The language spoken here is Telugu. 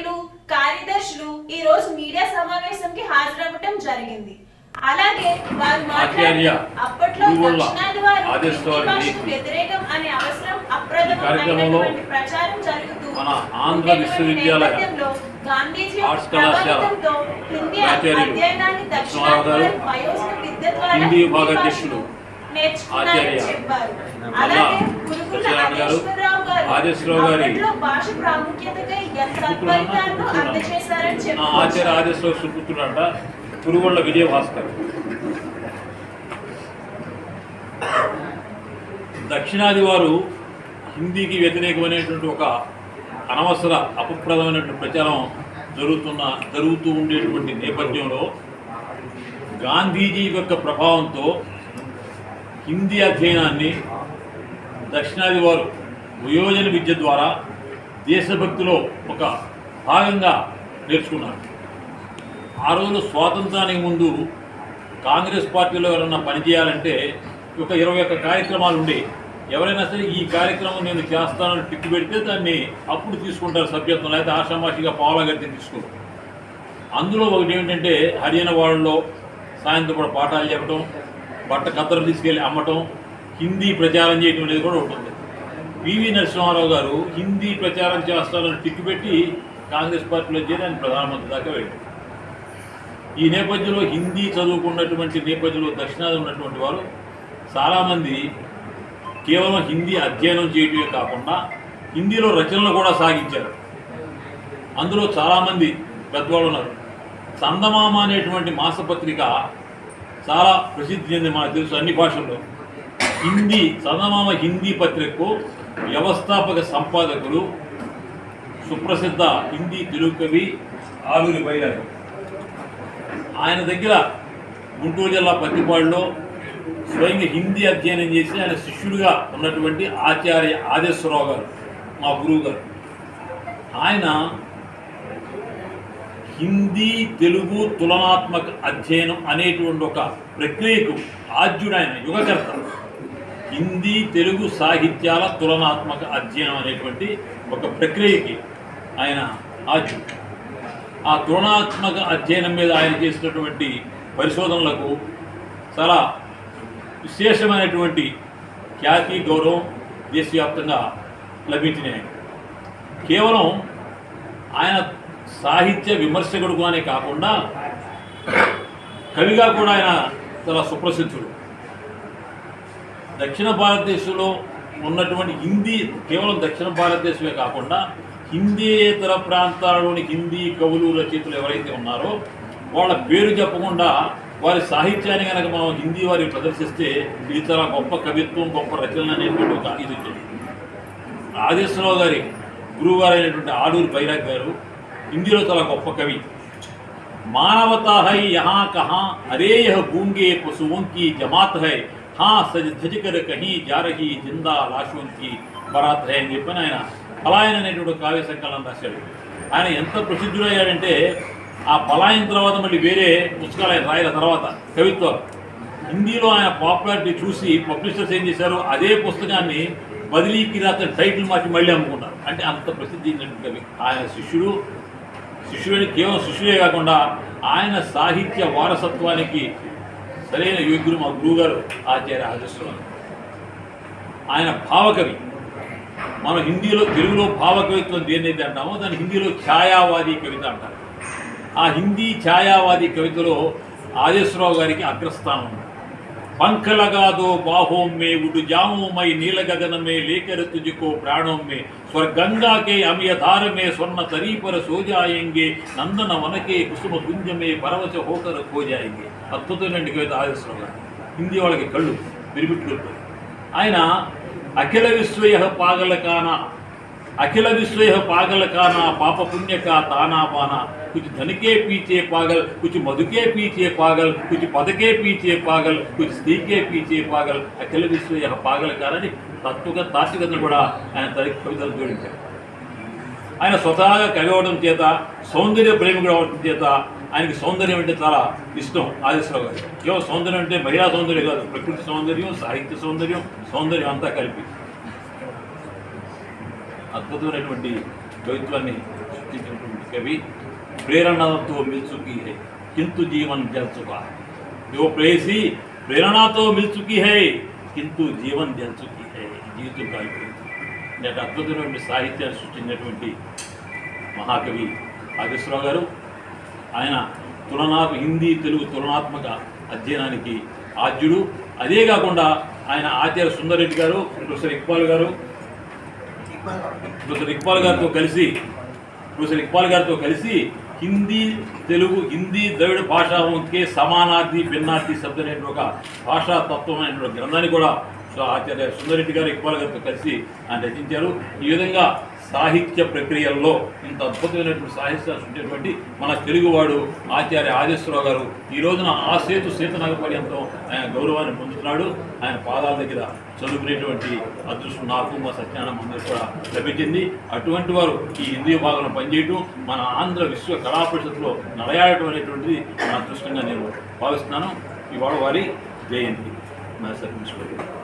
నాయకులు కార్యదర్శులు ఈ రోజు మీడియా సమావేశంకి హాజరవ్వటం జరిగింది అలాగే వారు మాట్లాడి అప్పట్లో దక్షిణాది వారు. వ్యతిరేకం అనే అవసరం ఈ అప్రదమం కార్యక్రమంలో అయినటువంటి ప్రచారం జరుగుతూ ఆంధ్ర ఉండేటువంటి విశ్వవిద్యాలయ నేపథ్యంలో గాంధీజీ ప్రభావితంతో హిందీ అధ్యయనాన్ని దక్షిణాది వయోజన విద్య ద్వారా ఆచార్య ఆదేశ్వరరావు గారి ఆచార్య ఆదేశ్వర సుపుత్రుడంట పురుగుళ్ళ విజయ భాస్కర్ దక్షిణాది వారు హిందీకి వ్యతిరేకమైనటువంటి ఒక అనవసర అపప్రదమైనటువంటి ప్రచారం జరుగుతున్న జరుగుతూ ఉండేటువంటి నేపథ్యంలో గాంధీజీ యొక్క ప్రభావంతో హిందీ అధ్యయనాన్ని దక్షిణాది వారు వయోజన విద్య ద్వారా దేశభక్తిలో ఒక భాగంగా నేర్చుకున్నారు. ఆ రోజు స్వాతంత్రానికి ముందు కాంగ్రెస్ పార్టీలో ఎవరైనా పనిచేయాలంటే ఒక ఇరవై ఒక్క కార్యక్రమాలు ఉండే. ఎవరైనా సరే ఈ కార్యక్రమం నేను చేస్తానని టిక్కు పెడితే దాన్ని అప్పుడు తీసుకుంటారు సభ్యత్వం లేకపోతే ఆషామాషిగా పావులగట్టి తీసుకోరు. అందులో ఒకటి ఏమిటంటే హర్యానా వాళ్ళలో సాయంత్రం కూడా పాఠాలు చెప్పడం బట్ట కత్తలు తీసుకెళ్ళి అమ్మటం హిందీ ప్రచారం చేయడం అనేది కూడా ఉంటుంది. పివి నరసింహారావు గారు హిందీ ప్రచారం చేస్తారని టిక్కు పెట్టి కాంగ్రెస్ పార్టీలో చేరి ఆయన ప్రధానమంత్రి దాకా వెళ్ళారు. ఈ నేపథ్యంలో హిందీ చదువుకున్నటువంటి నేపథ్యంలో దక్షిణాది ఉన్నటువంటి వారు చాలామంది కేవలం హిందీ అధ్యయనం చేయటమే కాకుండా హిందీలో రచనలు కూడా సాగించారు. అందులో చాలామంది పెద్దవాళ్ళు ఉన్నారు. చందమామ అనేటువంటి మాసపత్రిక చాలా ప్రసిద్ధి చెంది మనకు తెలుసు అన్ని భాషల్లో. హిందీ చందమామ హిందీ పత్రికకు వ్యవస్థాపక సంపాదకులు సుప్రసిద్ధ హిందీ తెలుగు కవి ఆలూరి బైరారు ఆయన దగ్గర గుంటూరు జిల్లా పత్తిపాడులో స్వయంగా హిందీ అధ్యయనం చేసి ఆయన శిష్యుడిగా ఉన్నటువంటి ఆచార్య ఆదేశ్వరరావు గారు మా గురువు గారు ఆయన హిందీ తెలుగు తులనాత్మక అధ్యయనం అనేటువంటి ఒక ప్రక్రియకు ఆద్యుడైన ఆయన యుగకర్త. హిందీ తెలుగు సాహిత్యాల తులనాత్మక అధ్యయనం అనేటువంటి ఒక ప్రక్రియకి ఆయన ఆద్యుడు. ఆ తులనాత్మక అధ్యయనం మీద ఆయన చేసినటువంటి పరిశోధనలకు చాలా విశేషమైనటువంటి ఖ్యాతి గౌరవం దేశవ్యాప్తంగా లభించినాయి. కేవలం ఆయన సాహిత్య విమర్శకుడుగానే కాకుండా కవిగా కూడా ఆయన చాలా సుప్రసిద్ధుడు. దక్షిణ భారతదేశంలో ఉన్నటువంటి హిందీ కేవలం దక్షిణ భారతదేశమే కాకుండా హిందీతర ప్రాంతాలలోని హిందీ కవులు రచయితలు ఎవరైతే ఉన్నారో వాళ్ళ పేరు చెప్పకుండా వారి సాహిత్యాన్ని కనుక మనం హిందీ వారి ప్రదర్శిస్తే ఇది చాలా గొప్ప కవిత్వం గొప్ప రచనలు అనేటువంటి ఒక ఇది రాజేశ్వరరావు గారి గురువు గారు అయినటువంటి ఆడూరు బైరాగ్ గారు ఇందులో చాలా గొప్ప కవి. మానవత హై యహా కహా అరే యహ గూంగే పశువుకి జమాత్ హై హా సజ్ ధజికర కహీ జారహి జిందా లాశోంకి బరాత్ హై అని చెప్పని ఆయన పలాయన అనేటువంటి కావ్య సంకలనం రాశాడు. ఆయన ఎంత ప్రసిద్ధుడయ్యాడంటే ఆ పలాయన తర్వాత మళ్ళీ వేరే పుస్తకాలు ఆయన రాయల తర్వాత కవిత్వం. హిందీలో ఆయన పాపులారిటీ చూసి పబ్లిషర్స్ ఏం చేశారు అదే పుస్తకాన్ని బదిలీకి రాత్రి టైటిల్ మార్చి మళ్ళీ అమ్ముకున్నారు. అంటే అంత ప్రసిద్ధి కవి. ఆయన శిష్యుడు శిష్యుడిని కేవలం శిష్యుడే కాకుండా ఆయన సాహిత్య వారసత్వానికి సరైన యోగ్యులు మా గురువుగారు ఆచార్య రాజేశ్వరరావు ఆయన భావకవి. మనం హిందీలో తెలుగులో భావకవిత్వం దేనైతే అంటామో దాన్ని హిందీలో ఛాయావాది కవిత అంటారు. ఆ హిందీ ఛాయావాది కవితలో ఆదేశ్వరరావు గారికి అగ్రస్థానం ఉంది. ಬಂಕಲಗಾದೋ ಬಾಹೋಮ್ಮೆ ಉಡು ಜಾಮೋಮೈ ನೀಲಗಗನಮೆ ಲೇಖರ ತುಜಿಕೋ ಪ್ರಾಣೊಮ್ಮೆ ಸ್ವರ್ಗಂಗಾಕೆ ಅಮಿಯ ಧಾರಮೆ ಸ್ವರ್ಣ ತರೀಪರ ಸೋಜಾಯಂಗೆ ನಂದನ ವನಕೆ ಕುಸುಮ ಗುಂಜಮೆ ಪರವಶ ಹೋಕರ ಕೋಜಾಯಂಗೆ ಹತ್ತೊಂದು ಕವಿತ ಆದಿಸ್ರಲ್ಲ ಹಿಂದಿ ಒಳಗೆ ಕಳ್ಳು ಬಿರಿಬಿಟ್ಟಿರುತ್ತದೆ ಆಯ್ನ ಅಖಿಲ ವಿಶ್ವಯ ಪಾಗಲಕಾನ ಅಖಿಲ ವಿಶ್ವಯ ಪಾಗಲಕಾನ ಪಾಪ ಪುಣ್ಯಕ ತಾನಾಪಾನ ఆదేశ్వరం గారు హిందీ వాళ్ళకి కళ్ళు విరిపిట్టుకుంటారు ఆయన అఖిల విశ్వయ పాగలకాన अखिल विश्व यह पागल का ना पाप पुण्य का ताना बाना कुछ धन के पीछे पागल कुछ मधु के पीछे पागल कुछ पद के पीछे पागल कुछ स्त्री के पीछे पागल అఖిల విశ్వ యహ పాగల కారని తత్వగా తాత్వికతను కూడా ఆయన తన కవితలు జోడించారు ఆయన స్వతహాగా కవి అవడం చేత సౌందర్య ప్రేమికుడు అవడం చేత ఆయనకి సౌందర్యం అంటే చాలా ఇష్టం ఆదిశ్వరరావు గారు కేవలం సౌందర్యం అంటే మహిళా సౌందర్యం కాదు ప్రకృతి సౌందర్యం సాహిత్య సౌందర్యం సౌందర్యం అంతా కలిపి అద్భుతమైనటువంటి కవిత్వాన్ని సృష్టించినటువంటి కవి ಪ್ರೇರಣೆಯು ಮಿಲ್ಚುಕಿ ಹೈ ಕಿಂತು ಜೀವನ ಜಲ್ ಚುಕಾ ಯೋ ಪ್ರೇಸಿ ಪ್ರೇರಣೆಯು ಮಿಲ್ಚುಕಿ ಹೈ కింటూ జీవన్ జంచుకి జీవితం కాలిపోయింది నేను అద్భుతమైనటువంటి సాహిత్యాన్ని సృష్టించినటువంటి మహాకవి నాగేశ్వరరావు గారు ఆయన తులనాత్మ హిందీ తెలుగు తులనాత్మక అధ్యయనానికి ఆద్యుడు. అదే కాకుండా ఆయన ఆచార్య సుందరెడ్డి గారు ప్రొఫెసర్ ఇక్బాల్ గారు ప్రొఫెసర్ ఇక్బాల్ గారితో కలిసి ప్రొఫెసర్ ఇక్బాల్ గారితో కలిసి హిందీ తెలుగు హిందీ ద్రవిడ భాషాకే సమానార్థి భిన్నార్థి శబ్దం ఒక భాషా తత్వం గ్రంథాన్ని కూడా ఆచార్య సుందరెడ్డి గారు ఇక్బాల్ గారితో కలిసి ఆయన రచించారు. ఈ విధంగా సాహిత్య ప్రక్రియల్లో ఇంత అద్భుతమైనటువంటి సాహిత్యాలు ఉండేటువంటి మన తెలుగువాడు ఆచార్య ఆదేశ్వరరావు గారు ఈ రోజున ఆ సేతు సీతనగ పర్యంతం ఆయన గౌరవాన్ని పొందుతున్నాడు. ఆయన పాదాల దగ్గర చదువుకునేటువంటి అదృష్టం నాకు మా సత్యానంద అందరూ కూడా లభించింది. అటువంటి వారు ఈ హిందీ భాగంలో పనిచేయటం మన ఆంధ్ర విశ్వ కళా పరిషత్లో నడయాడటం అనేటువంటిది నా అదృష్టంగా నేను భావిస్తున్నాను. ఇవాళ వారి జయంతి. నా సత్యం